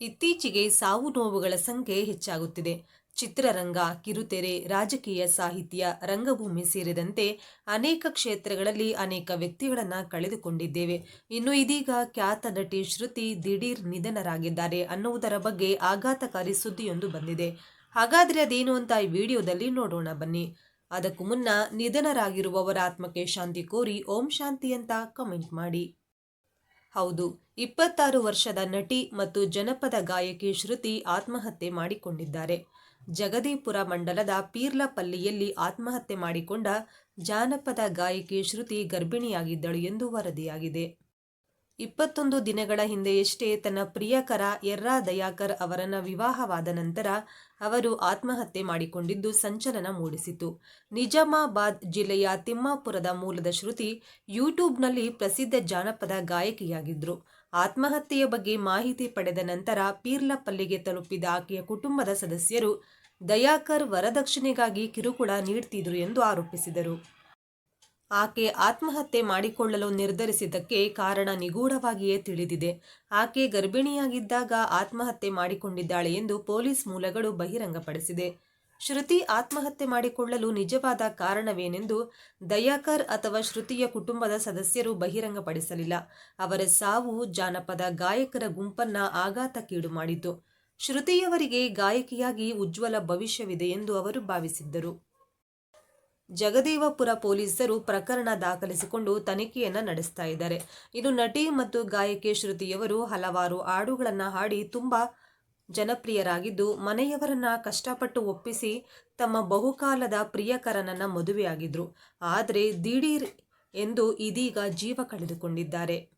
ಇತ್ತೀಚೆಗೆ ಸಾವು ನೋವುಗಳ ಸಂಖ್ಯೆ ಹೆಚ್ಚಾಗುತ್ತಿದೆ. ಚಿತ್ರರಂಗ, ಕಿರುತೆರೆ, ರಾಜಕೀಯ ಸಾಹಿತ್ಯ, ರಂಗಭೂಮಿ ಸೇರಿದಂತೆ ಅನೇಕ ಕ್ಷೇತ್ರಗಳಲ್ಲಿ ಅನೇಕ ವ್ಯಕ್ತಿಗಳನ್ನು ಕಳೆದುಕೊಂಡಿದ್ದೇವೆ. ಇನ್ನು ಇದೀಗ ಖ್ಯಾತ ನಟಿ ಶ್ರುತಿ ದಿಢೀರ್ ನಿಧನರಾಗಿದ್ದಾರೆ ಅನ್ನುವುದರ ಬಗ್ಗೆ ಆಘಾತಕಾರಿ ಸುದ್ದಿಯೊಂದು ಬಂದಿದೆ. ಹಾಗಾದರೆ ಅದೇನು ಅಂತ ಈ ವಿಡಿಯೋದಲ್ಲಿ ನೋಡೋಣ ಬನ್ನಿ. ಅದಕ್ಕೂ ಮುನ್ನ ನಿಧನರಾಗಿರುವವರ ಆತ್ಮಕ್ಕೆ ಶಾಂತಿ ಕೋರಿ ಓಂ ಶಾಂತಿ ಅಂತ ಕಮೆಂಟ್ ಮಾಡಿ. ಹೌದು. ಇಪ್ಪತ್ತಾರು ವರ್ಷದ ನಟಿ ಮತ್ತು ಜನಪದ ಗಾಯಕಿ ಶ್ರುತಿ ಆತ್ಮಹತ್ಯೆ ಮಾಡಿಕೊಂಡಿದ್ದಾರೆ. ಜಗದೀಪುರ ಮಂಡಲದ ಪೀರ್ಲಪಲ್ಲಿಯಲ್ಲಿ ಆತ್ಮಹತ್ಯೆ ಮಾಡಿಕೊಂಡ ಜಾನಪದ ಗಾಯಕಿ ಶ್ರುತಿ ಗರ್ಭಿಣಿಯಾಗಿದ್ದಳು ಎಂದು ವರದಿಯಾಗಿದೆ. ಇಪ್ಪತ್ತೊಂದು ದಿನಗಳ ಹಿಂದೆಯಷ್ಟೇ ತನ್ನ ಪ್ರಿಯಕರ ಎರ್ರಾ ದಯಾಕರ್ ಅವರನ್ನ ವಿವಾಹವಾದ ನಂತರ ಅವರು ಆತ್ಮಹತ್ಯೆ ಮಾಡಿಕೊಂಡಿದ್ದು ಸಂಚಲನ ಮೂಡಿಸಿತು. ನಿಜಾಮಾಬಾದ್ ಜಿಲ್ಲೆಯ ತಿಮ್ಮಾಪುರದ ಮೂಲದ ಶ್ರುತಿ ಯೂಟ್ಯೂಬ್ನಲ್ಲಿ ಪ್ರಸಿದ್ಧ ಜಾನಪದ ಗಾಯಕಿಯಾಗಿದ್ದರು ಆತ್ಮಹತ್ಯೆಯ ಬಗ್ಗೆ ಮಾಹಿತಿ ಪಡೆದ ನಂತರ ಪೀರ್ಲಪಲ್ಲಿಗೆ ತಲುಪಿದ ಆಕೆಯ ಕುಟುಂಬದ ಸದಸ್ಯರು ದಯಾಕರ್ ವರದಕ್ಷಿಣೆಗಾಗಿ ಕಿರುಕುಳ ನೀಡ್ತಿದ್ರು ಎಂದು ಆರೋಪಿಸಿದರು. ಆಕೆ ಆತ್ಮಹತ್ಯೆ ಮಾಡಿಕೊಳ್ಳಲು ನಿರ್ಧರಿಸಿದ್ದಕ್ಕೆ ಕಾರಣ ನಿಗೂಢವಾಗಿಯೇ ತಿಳಿದಿದೆ. ಆಕೆ ಗರ್ಭಿಣಿಯಾಗಿದ್ದಾಗ ಆತ್ಮಹತ್ಯೆ ಮಾಡಿಕೊಂಡಿದ್ದಾಳೆ ಎಂದು ಪೊಲೀಸ್ ಮೂಲಗಳು ಬಹಿರಂಗಪಡಿಸಿದೆ. ಶ್ರುತಿ ಆತ್ಮಹತ್ಯೆ ಮಾಡಿಕೊಳ್ಳಲು ನಿಜವಾದ ಕಾರಣವೇನೆಂದು ದಯಾಕರ್ ಅಥವಾ ಶ್ರುತಿಯ ಕುಟುಂಬದ ಸದಸ್ಯರು ಬಹಿರಂಗಪಡಿಸಲಿಲ್ಲ. ಅವರ ಸಾವು ಜಾನಪದ ಗಾಯಕರ ಗುಂಪನ್ನ ಆಘಾತಕ್ಕೀಡು ಮಾಡಿತು. ಶ್ರುತಿಯವರಿಗೆ ಗಾಯಕಿಯಾಗಿ ಉಜ್ವಲ ಭವಿಷ್ಯವಿದೆ ಎಂದು ಅವರು ಭಾವಿಸಿದ್ದರು. ಜಗದೇವಪುರ ಪೊಲೀಸರು ಪ್ರಕರಣ ದಾಖಲಿಸಿಕೊಂಡು ತನಿಖೆಯನ್ನ ನಡೆಸ್ತಾ ಇದ್ದಾರೆ. ಇನ್ನು ನಟಿ ಮತ್ತು ಗಾಯಕಿ ಶ್ರುತಿಯವರು ಹಲವಾರು ಹಾಡುಗಳನ್ನು ಹಾಡಿ ತುಂಬಾ ಜನಪ್ರಿಯರಾಗಿದ್ದು, ಮನೆಯವರನ್ನ ಕಷ್ಟಪಟ್ಟು ಒಪ್ಪಿಸಿ ತಮ್ಮ ಬಹುಕಾಲದ ಪ್ರಿಯಕರನನ್ನ ಮದುವೆಯಾಗಿದ್ರು. ಆದರೆ ದಿಢೀರ್ ಎಂದು ಇದೀಗ ಜೀವ ಕಳೆದುಕೊಂಡಿದ್ದಾರೆ.